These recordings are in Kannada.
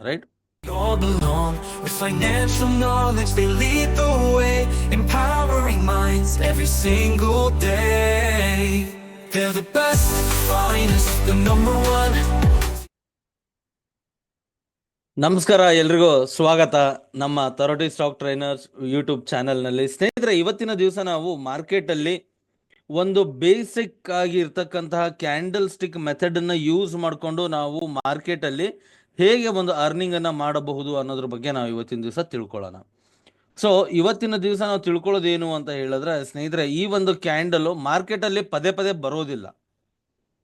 ರೈಟ್ ನಮಸ್ಕಾರ ಎಲ್ರಿಗೂ ಸ್ವಾಗತ ನಮ್ಮ ತರೋಟಿ ಸ್ಟಾಕ್ ಟ್ರೈನರ್ಸ್ ಯೂಟ್ಯೂಬ್ ಚಾನೆಲ್ನಲ್ಲಿ ಸ್ನೇಹಿತರೆ ಇವತ್ತಿನ ದಿವಸ ನಾವು ಮಾರ್ಕೆಟ್ ಅಲ್ಲಿ ಒಂದು ಬೇಸಿಕ್ ಆಗಿ ಕ್ಯಾಂಡಲ್ ಸ್ಟಿಕ್ ಮೆಥಡ್ ಅನ್ನ ಯೂಸ್ ಮಾಡಿಕೊಂಡು ನಾವು ಮಾರ್ಕೆಟ್ ಅಲ್ಲಿ ಹೇಗೆ ಒಂದು ಅರ್ನಿಂಗನ್ನು ಮಾಡಬಹುದು ಅನ್ನೋದ್ರ ಬಗ್ಗೆ ನಾವು ಇವತ್ತಿನ ದಿವಸ ತಿಳ್ಕೊಳ್ಳೋಣ. ಸೊ ಇವತ್ತಿನ ದಿವಸ ನಾವು ತಿಳ್ಕೊಳ್ಳೋದೇನು ಅಂತ ಹೇಳಿದ್ರೆ, ಸ್ನೇಹಿತರೆ, ಈ ಒಂದು ಕ್ಯಾಂಡಲು ಮಾರ್ಕೆಟಲ್ಲಿ ಪದೇ ಪದೇ ಬರೋದಿಲ್ಲ.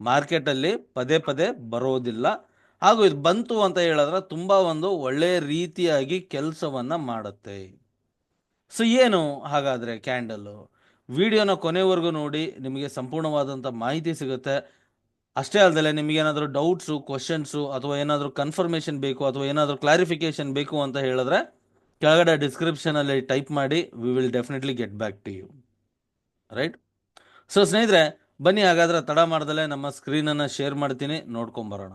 ಮಾರ್ಕೆಟಲ್ಲಿ ಪದೇ ಪದೇ ಬರೋದಿಲ್ಲ. ಹಾಗೂ ಇದು ಬಂತು ಅಂತ ಹೇಳಿದ್ರೆ ತುಂಬ ಒಂದು ಒಳ್ಳೆಯ ರೀತಿಯಾಗಿ ಕೆಲಸವನ್ನು ಮಾಡುತ್ತೆ. ಸೊ ಏನು ಹಾಗಾದರೆ ಕ್ಯಾಂಡಲ್ಲು ವಿಡಿಯೋನ ಕೊನೆವರೆಗೂ ನೋಡಿ, ನಿಮಗೆ ಸಂಪೂರ್ಣವಾದಂಥ ಮಾಹಿತಿ ಸಿಗುತ್ತೆ. ಅಷ್ಟೇ ಅಲ್ಲದೆ ನಿಮಗೇನಾದರೂ ಡೌಟ್ಸು ಕ್ವಶನ್ಸು ಅಥವಾ ಏನಾದರೂ ಕನ್ಫರ್ಮೇಷನ್ ಬೇಕು ಅಥವಾ ಏನಾದರೂ ಕ್ಲಾರಿಫಿಕೇಶನ್ ಬೇಕು ಅಂತ ಹೇಳಿದ್ರೆ ಕೆಳಗಡೆ ಡಿಸ್ಕ್ರಿಪ್ಷನಲ್ಲಿ ಟೈಪ್ ಮಾಡಿ we will definitely get back to you right so ಸ್ನೇಹಿತರೆ, ಬನ್ನಿ ಹಾಗಾದ್ರೆ ತಡ ಮಾಡ್ದಲೆ ನಮ್ಮ ಸ್ಕ್ರೀನನ್ನು ಶೇರ್ ಮಾಡ್ತೀನಿ ನೋಡ್ಕೊಂಬರೋಣ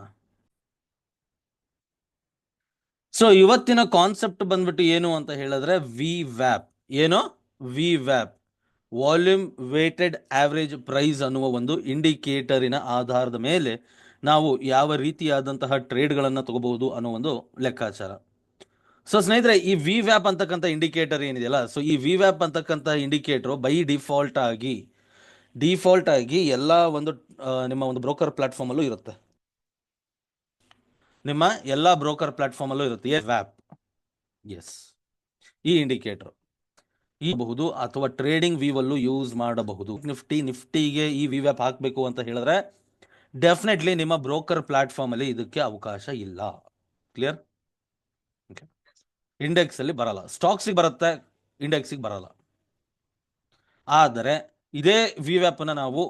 ಸೊ ಇವತ್ತಿನ ಕಾನ್ಸೆಪ್ಟ್ ಬಂದ್ಬಿಟ್ಟು ಏನು ಅಂತ ಹೇಳಿದ್ರೆ ವಿ ವ್ಯಾಪ್ ಏನು? ವಿ ವ್ಯಾಪ್ ವಾಲ್ಯೂಮ್ ವೇಟೆಡ್ ಆವರೇಜ್ ಪ್ರೈಸ್ ಅನ್ನುವ ಒಂದು ಇಂಡಿಕೇಟರಿನ ಆಧಾರದ ಮೇಲೆ ನಾವು ಯಾವ ರೀತಿಯಾದಂತಹ ಟ್ರೇಡ್ಗಳನ್ನು ತಗೋಬಹುದು ಅನ್ನೋ ಒಂದು ಲೆಕ್ಕಾಚಾರ. ಸೊ ಸ್ನೇಹಿತರೆ, ಈ ವಿ ವ್ಯಾಪ್ ಅಂತಕ್ಕಂಥ ಇಂಡಿಕೇಟರ್ ಏನಿದೆಯಲ್ಲ ಸೊ ಈ ವಿ ವ್ಯಾಪ್ ಅಂತಕ್ಕಂಥ ಇಂಡಿಕೇಟರ್ ಬೈ ಡಿಫಾಲ್ಟ್ ಆಗಿ ಡಿಫಾಲ್ಟ್ ಆಗಿ ಎಲ್ಲ ಒಂದು ನಿಮ್ಮ ಒಂದು ಬ್ರೋಕರ್ ಪ್ಲಾಟ್ಫಾರ್ಮಲ್ಲೂ ಇರುತ್ತೆ. ನಿಮ್ಮ ಎಲ್ಲ ಬ್ರೋಕರ್ ಪ್ಲಾಟ್ಫಾರ್ಮಲ್ಲೂ ಇರುತ್ತೆ ವ್ಯಾಪ್ ಎಸ್ ಈ ಇಂಡಿಕೇಟರ್. ಬಹುದು ಅಥವಾ ಟ್ರೇಡಿಂಗ್ ವಿವಲ್ಲೂ ಯೂಸ್ ಮಾಡಬಹುದು. ನಿಫ್ಟಿ ನಿಫ್ಟಿಗೆ ಈ ವಿ ವ್ಯಾಪ್ ಹಾಕಬೇಕು ಅಂತ ಹೇಳಿದ್ರೆ ಡೆಫಿನೆಟ್ಲಿ ನಿಮ್ಮ ಬ್ರೋಕರ್ ಪ್ಲಾಟ್ಫಾರ್ಮ್ ಅಲ್ಲಿ ಇದಕ್ಕೆ ಅವಕಾಶ ಇಲ್ಲ. ಕ್ಲಿಯರ್ ಇಂಡೆಕ್ಸ್ ಅಲ್ಲಿ ಬರಲ್ಲ. ಸ್ಟಾಕ್ಸಿಗೆ ಬರುತ್ತೆ ಇಂಡೆಕ್ಸಿಗೆ ಬರಲ್ಲ. ಆದರೆ ಇದೇ ವಿ ವ್ಯಾಪ್ನ ನಾವು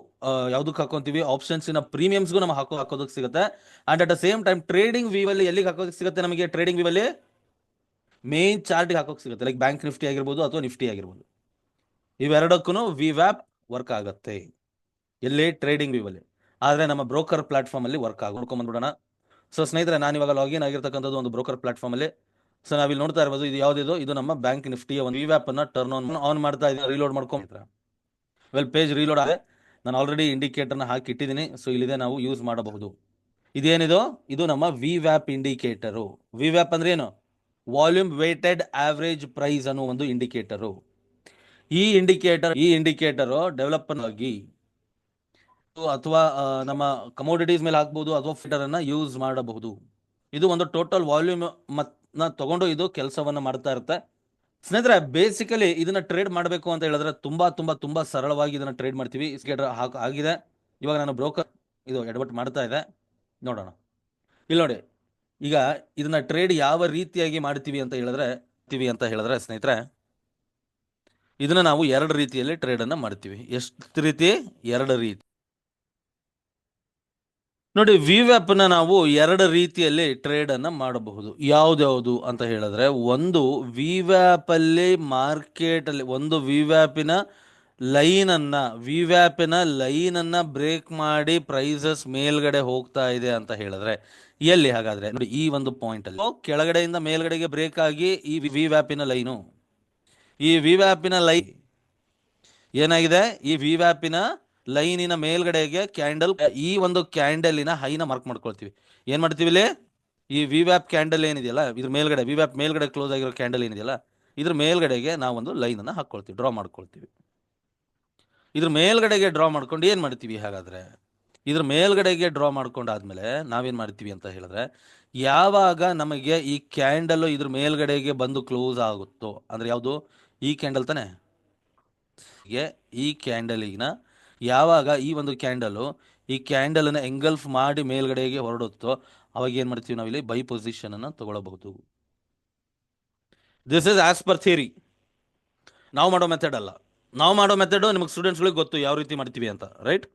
ಯಾವ್ದಕ್ಕೆ ಹಾಕೊಂತೀವಿ? ಆಪ್ಷನ್ಸಿನ ಪ್ರೀಮಿಯಮ್ಸ್ಗೂ ನಮ್ಗೆ ಹಾಕೋ, ಹಾಕೋದಕ್ಕೆ ಸಿಗುತ್ತೆ. And at the same time trading ವಿವಲ್ಲಿ ಎಲ್ಲಿಗೆ ಹಾಕೋದಕ್ಕೆ ಸಿಗುತ್ತೆ ನಮಗೆ? ಟ್ರೇಡಿಂಗ್ ವಿವಲ್ಲಿ ಮೇನ್ ಚಾರ್ಟ್ಗೆ ಹಾಕೋಕೆ ಸಿಗುತ್ತೆ. ಲೈಕ್ ಬ್ಯಾಂಕ್ ನಿಫ್ಟಿ ಆಗಿರ್ಬೋದು ಅಥವಾ ನಿಫ್ಟಿ ಆಗಿರ್ಬೋದು. ಇವೆರಡಕ್ಕೂ ವಿ ವ್ಯಾಪ್ ವರ್ಕ್ ಆಗುತ್ತೆ. ಎಲ್ಲಿ ಟ್ರೇಡಿಂಗ್ ವಿವಲ್ಲಿ ಆದರೆ ನಮ್ಮ ಬ್ರೋಕರ್ ಪ್ಲಾಟ್ಫಾರ್ಮ್ ಅಲ್ಲಿ ವರ್ಕ್ ಆಗ ನೋಡ್ಕೊಂಬಂದ್ಬಿಡೋಣ ಸೊ ಸ್ನೇಹಿತರೆ, ನಾನು ಇವಾಗ ಲಾಗಿನ್ ಆಗಿರ್ತಕ್ಕಂಥದ್ದು ಒಂದು ಬ್ರೋಕರ್ ಪ್ಲಾಟ್ಫಾರ್ಮ್ ಅಲ್ಲಿ. ಸೊ ನಾವಿಲ್ಲಿ ನೋಡ್ತಾ ಇರ್ಬೋದು, ಇದು ಯಾವ್ದಿದು? ಇದು ನಮ್ಮ ಬ್ಯಾಂಕ್ ನಿಫ್ಟಿಯ ಒಂದು ವಿ ವ್ಯಾಪ್ ಟರ್ನ್ ಆನ್ ಆನ್ ಮಾಡ್ತಾ ಇದ್ದೀನಿ ರೀಲೋಡ್ ಮಾಡ್ಕೊಂಡ್ರೆ ವೆಲ್ ಪೇಜ್ ರೀಲೋಡ್ ಆದರೆ ನಾನು ಆಲ್ರೆಡಿ ಇಂಡಿಕೇಟರ್ನ ಹಾಕಿ ಇಟ್ಟಿದ್ದೀನಿ ಸೊ ಇಲ್ಲಿದೆ ನಾವು ಯೂಸ್ ಮಾಡಬಹುದು. ಇದೇನಿದು? ಇದು ನಮ್ಮ ವಿ ವ್ಯಾಪ್ ಇಂಡಿಕೇಟರು ವಿ ವ್ಯಾಪ್ ಅಂದ್ರೆ ಏನು? ವಾಲ್ಯೂಮ್ ವೇಟೆಡ್ ಆವರೇಜ್ ಪ್ರೈಸ್ ಅನ್ನೋ ಒಂದು ಇಂಡಿಕೇಟರು ಈ ಇಂಡಿಕೇಟರ್ ಈ ಇಂಡಿಕೇಟರು ಡೆವಲಪ್ ಆಗಿ ಅಥವಾ ನಮ್ಮ ಕಮೋಡಿಟೀಸ್ ಮೇಲೆ ಹಾಕ್ಬೋದು, ಅಥವಾ ಫಿಟರ್ ಅನ್ನ ಯೂಸ್ ಮಾಡಬಹುದು. ಇದು ಒಂದು ಟೋಟಲ್ ವಾಲ್ಯೂಮ್ ಮತ್ನ ತಗೊಂಡು ಇದು ಕೆಲಸವನ್ನ ಮಾಡ್ತಾ ಇರುತ್ತೆ. ಸ್ನೇಹಿತರೆ ಬೇಸಿಕಲಿ ಇದನ್ನ ಟ್ರೇಡ್ ಮಾಡಬೇಕು ಅಂತ ಹೇಳಿದ್ರೆ ತುಂಬಾ ತುಂಬಾ ತುಂಬಾ ಸರಳವಾಗಿ ಇದನ್ನ ಟ್ರೇಡ್ ಮಾಡ್ತೀವಿ. ಆಗಿದೆ. ಇವಾಗ ನಾನು ಬ್ರೋಕರ್ ಇದು ಎಡವಟ್ ಮಾಡ್ತಾ ಇದೆ ನೋಡೋಣ. ಇಲ್ಲಿ ನೋಡಿ. ಈಗ ಇದನ್ನ ಟ್ರೇಡ್ ಯಾವ ರೀತಿಯಾಗಿ ಮಾಡ್ತೀವಿ ಅಂತ ಹೇಳಿದ್ರೆ ಅಂತ ಹೇಳಿದ್ರೆ ಸ್ನೇಹಿತರೆ, ಇದನ್ನ ನಾವು ಎರಡು ರೀತಿಯಲ್ಲಿ ಟ್ರೇಡ್ ಅನ್ನ ಮಾಡ್ತೀವಿ. ಎಷ್ಟು ರೀತಿ? ಎರಡು ರೀತಿ. ನೋಡಿ ವಿ ನ ನಾವು ಎರಡು ರೀತಿಯಲ್ಲಿ ಟ್ರೇಡ್ ಅನ್ನ ಮಾಡಬಹುದು. ಯಾವ್ದ್ಯಾವುದು ಅಂತ ಹೇಳಿದ್ರೆ, ಒಂದು ವಿ ಅಲ್ಲಿ ಮಾರ್ಕೆಟ್ ಅಲ್ಲಿ, ಒಂದು ವಿ ವ್ಯಾಪಿನ ಲೈನ್ ಅನ್ನ ವಿ ವ್ಯಾಪಿನ ಲೈನ್ ಅನ್ನ ಬ್ರೇಕ್ ಮಾಡಿ ಪ್ರೈಸಸ್ ಮೇಲ್ಗಡೆ ಹೋಗ್ತಾ ಇದೆ ಅಂತ ಹೇಳಿದ್ರೆ, ಎಲ್ಲಿ ಹಾಗಾದ್ರೆ? ನೋಡಿ, ಈ ಒಂದು ಪಾಯಿಂಟ್ ಅಲ್ಲಿ. ಕೆಳಗಡೆಯಿಂದ ಮೇಲ್ಗಡೆಗೆ ಬ್ರೇಕ್ ಆಗಿ ಈ ವಿ ವ್ಯಾಪಿನ ಲೈನು. ಈ ವಿ ವ್ಯಾಪಿನ ಲೈ, ಏನಾಗಿದೆ? ಈ ವಿ ವ್ಯಾಪಿನ ಲೈನಿನ ಮೇಲ್ಗಡೆಗೆ ಕ್ಯಾಂಡಲ್, ಈ ಒಂದು ಕ್ಯಾಂಡಲಿನ ಹೈನ ಮಾರ್ಕ್ ಮಾಡ್ಕೊಳ್ತೀವಿ. ಏನ್ ಮಾಡ್ತೀವಿ ಇಲ್ಲಿ? ಈ ವಿ ವ್ಯಾಪ್ ಕ್ಯಾಂಡಲ್ ಏನಿದೆಯಲ್ಲ, ಇದ್ರ ಮೇಲ್ಗಡೆ ವಿ ವ್ಯಾಪ್ ಮೇಲ್ಗಡೆ ಕ್ಲೋಸ್ ಆಗಿರೋ ಕ್ಯಾಂಡಲ್ ಏನಿದೆಯಲ್ಲ, ಇದ್ರ ಮೇಲ್ಗಡೆಗೆ ನಾವೊಂದು ಲೈನ್ ಅನ್ನ ಹಾಕೊಳ್ತೀವಿ ಡ್ರಾ ಮಾಡ್ಕೊಳ್ತೀವಿ. ಇದ್ರ ಮೇಲ್ಗಡೆಗೆ ಡ್ರಾ ಮಾಡ್ಕೊಂಡು ಏನು ಮಾಡ್ತೀವಿ ಹಾಗಾದ್ರೆ? ಇದ್ರ ಮೇಲ್ಗಡೆಗೆ ಡ್ರಾ ಮಾಡ್ಕೊಂಡಾದ್ಮೇಲೆ ನಾವೇನು ಮಾಡ್ತೀವಿ ಅಂತ ಹೇಳಿದ್ರೆ, ಯಾವಾಗ ನಮಗೆ ಈ ಕ್ಯಾಂಡಲ್ ಇದ್ರ ಮೇಲ್ಗಡೆಗೆ ಬಂದು ಕ್ಲೋಸ್ ಆಗುತ್ತೋ, ಅಂದ್ರೆ ಯಾವುದು? ಈ ಕ್ಯಾಂಡಲ್ ತಾನೆ? ಈ ಕ್ಯಾಂಡಲಿನ ಯಾವಾಗ ಈ ಒಂದು ಕ್ಯಾಂಡಲು ಈ ಕ್ಯಾಂಡಲನ್ನು ಎಂಗಲ್ಫ್ ಮಾಡಿ ಮೇಲ್ಗಡೆಗೆ ಹೊರಡುತ್ತೋ, ಅವಾಗ ಏನು ಮಾಡ್ತೀವಿ ನಾವಿಲ್ಲಿ? ಬೈ ಪೊಸಿಷನ್ ಅನ್ನು ತಗೊಳ್ಳಬಹುದು. This is as per theory ನಾವು ಮಾಡೋ ಮೆಥಡ್ ಅಲ್ಲ. ನಾವು ಮಾಡೋ ಮೆಥಡು ನಿಮಗೆ ಸ್ಟೂಡೆಂಟ್ಸ್ಗಳಿಗೆ ಗೊತ್ತು ಯಾವ ರೀತಿ ಮಾಡ್ತೀವಿ ಅಂತ ರೈಟ್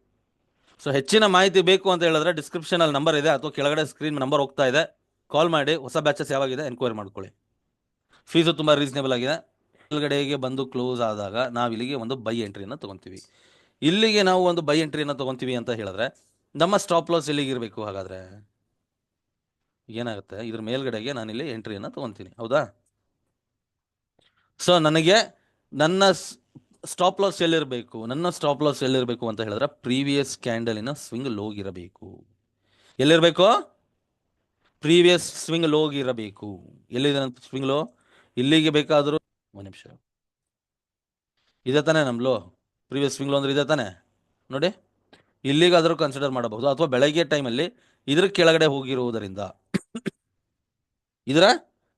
ಸೊ ಹೆಚ್ಚಿನ ಮಾಹಿತಿ ಬೇಕು ಅಂತ ಹೇಳಿದ್ರೆ ಡಿಸ್ಕ್ರಿಪ್ಷನಲ್ಲಿ ನಂಬರ್ ಇದೆ ಅಥವಾ ಕೆಳಗಡೆ ಸ್ಕ್ರೀನ್ ನಂಬರ್ ಹೋಗ್ತಾ ಇದೆ. ಕಾಲ್ ಮಾಡಿ, ಹೊಸ ಬ್ಯಾಚಸ್ ಯಾವಾಗಿದೆ ಎನ್ಕ್ವೈರಿ ಮಾಡ್ಕೊಳ್ಳಿ. ಫೀಸು ತುಂಬ ರೀಸನೇಬಲ್ ಆಗಿದೆ. ಕೆಳಗಡೆಗೆ ಬಂದು ಕ್ಲೋಸ್ ಆದಾಗ ನಾವು ಇಲ್ಲಿಗೆ ಒಂದು ಬೈ ಎಂಟ್ರಿಯನ್ನು ತೊಗೊತೀವಿ. ಇಲ್ಲಿಗೆ ನಾವು ಒಂದು ಬೈ ಎಂಟ್ರಿಯನ್ನು ತೊಗೊತೀವಿ ಅಂತ ಹೇಳಿದ್ರೆ ನಮ್ಮ ಸ್ಟಾಪ್ ಲಾಸ್ ಇಲ್ಲಿಗೆ ಇರಬೇಕು ಹಾಗಾದರೆ? ಏನಾಗುತ್ತೆ? ಇದ್ರ ಮೇಲ್ಗಡೆಗೆ ನಾನಿಲ್ಲಿ ಎಂಟ್ರಿಯನ್ನು ತೊಗೊತೀನಿ, ಹೌದಾ? ಸೊ ನನಗೆ ನನ್ನ ಸ್ಟಾಪ್ ಲಾಸ್ ಎಲ್ಲಿರಬೇಕು? ನನ್ನ ಸ್ಟಾಪ್ ಲಾಸ್ ಎಲ್ಲಿರಬೇಕು ಅಂತ ಹೇಳಿದ್ರೆ ಪ್ರೀವಿಯಸ್ ಕ್ಯಾಂಡಲಿನ ಸ್ವಿಂಗ್ ಲೋಗಿರಬೇಕು ಎಲ್ಲಿರಬೇಕು? ಪ್ರೀವಿಯಸ್ ಸ್ವಿಂಗ್ ಲೋಗಿರಬೇಕು ಎಲ್ಲಿದೆ ಸ್ವಿಂಗ್ ಲೋ ಇಲ್ಲಿಗೆ ಬೇಕಾದರೂ ಒಂದು ನಿಮಿಷ. ಇದೆ ತಾನೇ ನಮ್ಮ ಲೋ ಪ್ರೀವಿಯಸ್ ಸ್ವಿಂಗ್ ಲೋ ಅಂದ್ರೆ ಇದೆ ತಾನೇ? ನೋಡಿ, ಇಲ್ಲಿಗಾದರೂ ಕನ್ಸಿಡರ್ ಮಾಡಬಹುದು. ಅಥವಾ ಬೆಳಗ್ಗೆ ಟೈಮಲ್ಲಿ ಇದ್ರ ಕೆಳಗಡೆ ಹೋಗಿರುವುದರಿಂದ ಇದರ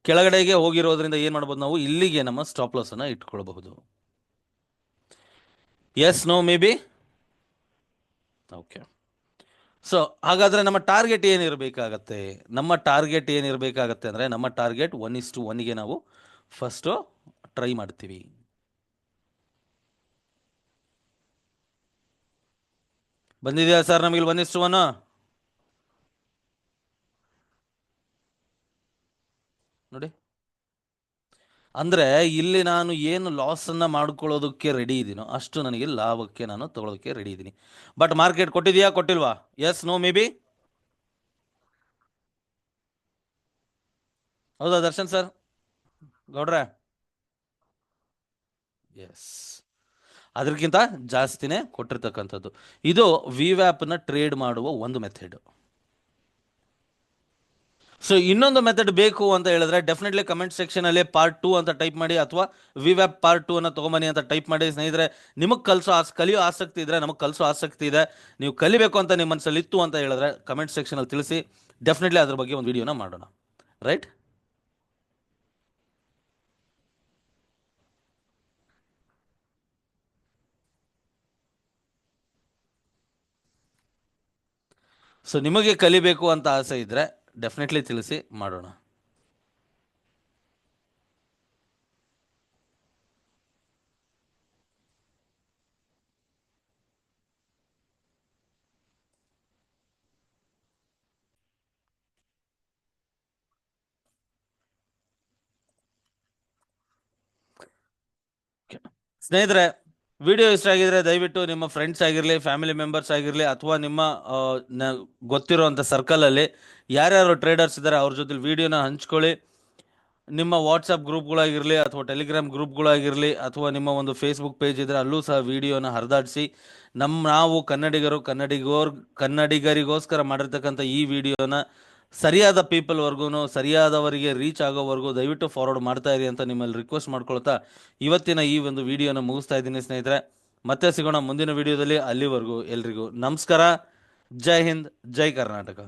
ಕೆಳಗಡೆಗೆ ಹೋಗಿರೋದ್ರಿಂದ ಏನು ಮಾಡ್ಬೋದು ನಾವು? ಇಲ್ಲಿಗೆ ನಮ್ಮ ಸ್ಟಾಪ್ ಲಾಸ್ ಅನ್ನ ಇಟ್ಕೊಳ್ಬಹುದು. Yes no maybe okay so ಹಾಗಾದ್ರೆ ನಮ್ಮ ಟಾರ್ಗೆಟ್ ಏನಿರಬೇಕಾಗತ್ತೆ ನಮ್ಮ ಟಾರ್ಗೆಟ್ ಏನಿರಬೇಕಾಗತ್ತೆ ಅಂದರೆ ನಮ್ಮ ಟಾರ್ಗೆಟ್ ಒನ್ ಇಸ್ ಟು ಒನ್ಗೆ ನಾವು ಫಸ್ಟು ಟ್ರೈ ಮಾಡ್ತೀವಿ. ಬಂದಿದೆಯಾ ಸರ್ ನಮಗೆ ಒನ್ ಇಸ್ ಟು ಒನ್ ನೋಡಿ. ಅಂದ್ರೆ ಇಲ್ಲಿ ನಾನು ಏನು ಲಾಸ್ ಅನ್ನ ಮಾಡ್ಕೊಳ್ಳೋದಕ್ಕೆ ರೆಡಿ ಇದ್ದೀನೋ ಅಷ್ಟು ನನಗೆ ಲಾಭಕ್ಕೆ ನಾನು ತಗೊಳ್ಳೋದಕ್ಕೆ ರೆಡಿ ಇದ್ದೀನಿ. ಬಟ್ ಮಾರ್ಕೆಟ್ ಕೊಟ್ಟಿದೆಯಾ ಕೊಟ್ಟಿಲ್ವಾ? ಎಸ್ ನೋ ಮೇ ಬಿ ಹೌದಾ ದರ್ಶನ್ ಸರ್ ಗೌಡ್ರೆ? ಎಸ್ ಅದಕ್ಕಿಂತ ಜಾಸ್ತಿನೇ ಕೊಟ್ಟಿರ್ತಕ್ಕಂಥದ್ದು. ಇದು ವಿ ವ್ಯಾಪ್ನ ಟ್ರೇಡ್ ಮಾಡುವ ಒಂದು ಮೆಥಡ್ ಸೊ ಇನ್ನೊಂದು ಮೆಥಡ್ ಬೇಕು ಅಂತ ಹೇಳಿದ್ರೆ ಡೆಫಿನೆಟ್ಲಿ ಕಮೆಂಟ್ ಸೆಕ್ಷನ್ ಅಲ್ಲಿ ಪಾರ್ಟ್ ಟೂ ಅಂತ ಟೈಪ್ ಮಾಡಿ ಅಥವಾ ವಿ ವ್ಯಾಪ್ ಪಾರ್ಟ್ ಟೂ ಅನ್ನ ತಗೊಂಬನಿ ಅಂತ ಟೈಪ್ ಮಾಡಿ. ಸ್ನೇಹಿತರೆ, ನಿಮಗೆ ಕಲಿಸೋ ಆಸ್, ಕಲಿಯೋ ಆಸಕ್ತಿ ಇದ್ರೆ ನಮಗೆ ಕಲಿಸೋ ಆಸಕ್ತಿ ಇದೆ. ನೀವು ಕಲಿಬೇಕು ಅಂತ ನಿಮ್ಮ ಮನಸ್ಸಲ್ಲಿ ಇತ್ತು ಅಂತ ಹೇಳಿದ್ರೆ ಕಮೆಂಟ್ ಸೆಕ್ಷನ್ ಅಲ್ಲಿ ತಿಳಿಸಿ. ಡೆಫಿನೆಟ್ಲಿ ಅದ್ರ ಬಗ್ಗೆ ಒಂದು ವಿಡಿಯೋನ ಮಾಡೋಣ. ರೈಟ್ ಸೊ ನಿಮಗೆ ಕಲಿಬೇಕು ಅಂತ ಆಸೆ ಇದ್ರೆ ಡೆಫಿನೆಟ್ಲಿ ತಿಳಿಸಿ ಮಾಡೋಣ. ಸ್ನೇಹಿತರೆ ವಿಡಿಯೋ ಇಷ್ಟ ಆಗಿದ್ರೆ ದಯವಿಟ್ಟು ನಿಮ್ಮ ಫ್ರೆಂಡ್ಸ್ ಆಗಿರಲಿ ಫ್ಯಾಮಿಲಿ ಮೆಂಬರ್ಸ್ ಆಗಿರಲಿ, ಅಥವಾ ನಿಮ್ಮ ಅಲ್ಲಿ ಸರ್ಕಲಲ್ಲಿ ಯಾರ್ಯಾರು ಟ್ರೇಡರ್ಸ್ ಇದ್ದಾರೆ ಅವ್ರ ಜೊತೆ ವಿಡಿಯೋನ ಹಂಚ್ಕೊಳ್ಳಿ. ನಿಮ್ಮ ವಾಟ್ಸಪ್ ಗ್ರೂಪ್ಗಳಾಗಿರಲಿ ಅಥವಾ ಟೆಲಿಗ್ರಾಮ್ ಗ್ರೂಪ್ಗಳಾಗಿರಲಿ ಅಥವಾ ನಿಮ್ಮ ಒಂದು ಫೇಸ್ಬುಕ್ ಪೇಜ್ ಇದ್ರೆ ಅಲ್ಲೂ ಸಹ ವಿಡಿಯೋನ ಹರಿದಾಡಿಸಿ. ನಮ್ಮ ನಾವು ಕನ್ನಡಿಗರು, ಕನ್ನಡಿಗೋರ್, ಕನ್ನಡಿಗರಿಗೋಸ್ಕರ ಮಾಡಿರ್ತಕ್ಕಂಥ ಈ ವಿಡಿಯೋನ ಸರಿಯಾದ ಪೀಪಲ್ವರೆಗೂ ಸರಿಯಾದವರಿಗೆ ರೀಚ್ ಆಗೋವರೆಗೂ ದಯವಿಟ್ಟು ಫಾರ್ವರ್ಡ್ ಮಾಡ್ತಾ ಇರಿ ಅಂತ ನಿಮ್ಮಲ್ಲಿ ರಿಕ್ವೆಸ್ಟ್ ಮಾಡ್ಕೊಳ್ತಾ ಇವತ್ತಿನ ಈ ಒಂದು ವಿಡಿಯೋನ ಮುಗಿಸ್ತಾ ಇದ್ದೀನಿ ಸ್ನೇಹಿತರೆ. ಮತ್ತೆ ಸಿಗೋಣ ಮುಂದಿನ ವಿಡಿಯೋದಲ್ಲಿ ಅಲ್ಲಿವರೆಗೂ ಎಲ್ರಿಗೂ. ನಮಸ್ಕಾರ. ಜೈ ಹಿಂದ್, ಜೈ ಕರ್ನಾಟಕ.